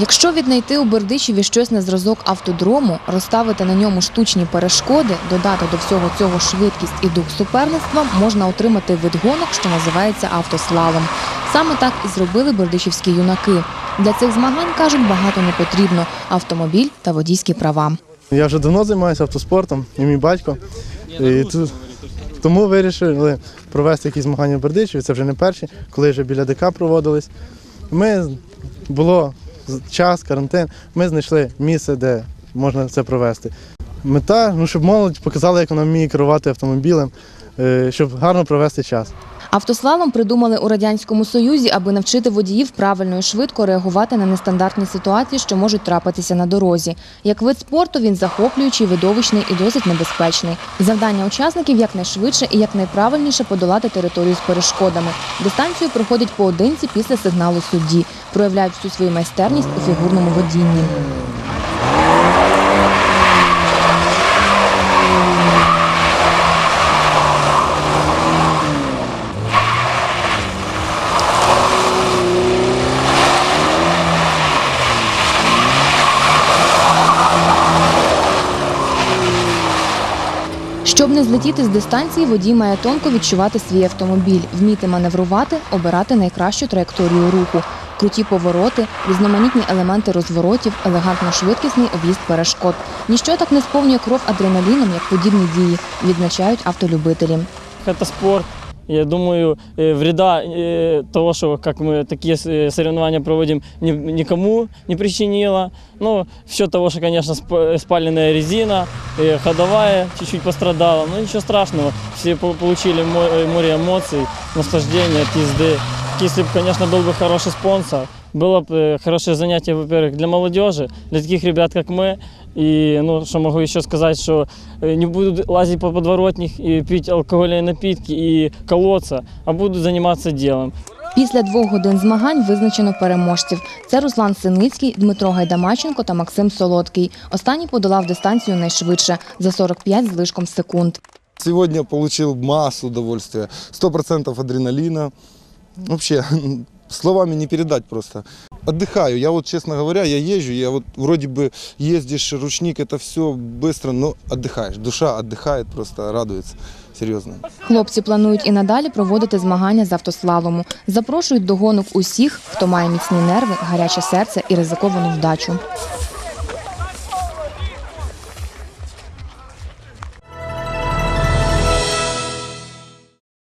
Якщо віднайти у Бердичеві щось на зразок автодрому, розставити на ньому штучні перешкоди, додати до всього цього швидкість і дух суперництва, можна отримати вид гонок, що називається автослалом. Саме так і зробили бердичівські юнаки. Для цих змагань кажуть, багато не потрібно автомобіль та водійські права. Я вже давно займаюся автоспортом, і мій батько. І тут, тому вирішили провести якісь змагання в Бердичеві. Це вже не перші, коли вже біля ДК проводились. Ми було час, карантин. Ми знайшли місце, де можна це провести. Мета, ну, щоб молодь показала, як вона вміє керувати автомобілем, е, щоб гарно провести час. Автослалом придумали у радянському союзі, аби навчити водіїв правильно і швидко реагувати на нестандартні ситуації, що можуть трапитися на дорозі. Як вид спорту він захоплюючий, видовищний і досить небезпечний. Завдання учасників якнайшвидше і якнайправильніше подолати територію з перешкодами. Дистанцію проходять поодинці після сигналу судді, проявляють всю свою майстерність у фігурному водінні. Щоб не злетіти з дистанції, водій має тонко відчувати свій автомобіль, вміти маневрувати, обирати найкращу траєкторію руху, круті повороти, різноманітні елементи розворотів, елегантно швидкісний об'їзд перешкод. Ніщо так не сповнює кров адреналіном, як подібні дії, відзначають автолюбителі. Це спорт. Я думаю, э, вреда э, того, что как мы такие э, соревнования проводим, ни- никому не причинило. Ну, в счет того, что, конечно, сп- спаленная резина, э, ходовая чуть-чуть пострадала. Но ничего страшного. Все по- получили мо- э, море эмоций, наслаждения от езды. Если бы, конечно, был бы хороший спонсор, было бы э, хорошее занятие, во-первых, для молодежи, для таких ребят, как мы. И, ну, что могу еще сказать, что э, не будут лазить по подворотнях и пить алкогольные напитки и колоться, а будут заниматься делом. Після двох годин змагань визначено переможців. Це Руслан Синицький, Дмитро Гайдамаченко та Максим Солодкий. Останній подолав дистанцію найшвидше за 45 з лишком секунд. Сегодня получил массу удовольствия, 100% адреналина. Вообще, словами не передать просто. Отдыхаю. Я вот, честно говоря, я езжу, я вот вроде бы ездишь, ручник, это все быстро, но отдыхаешь. Душа отдыхает, просто радуется. Серьезно. Хлопці планують і надалі проводити змагання з автослалому. Запрошують до гонок усіх, хто має міцні нерви, гаряче серце і ризиковану вдачу.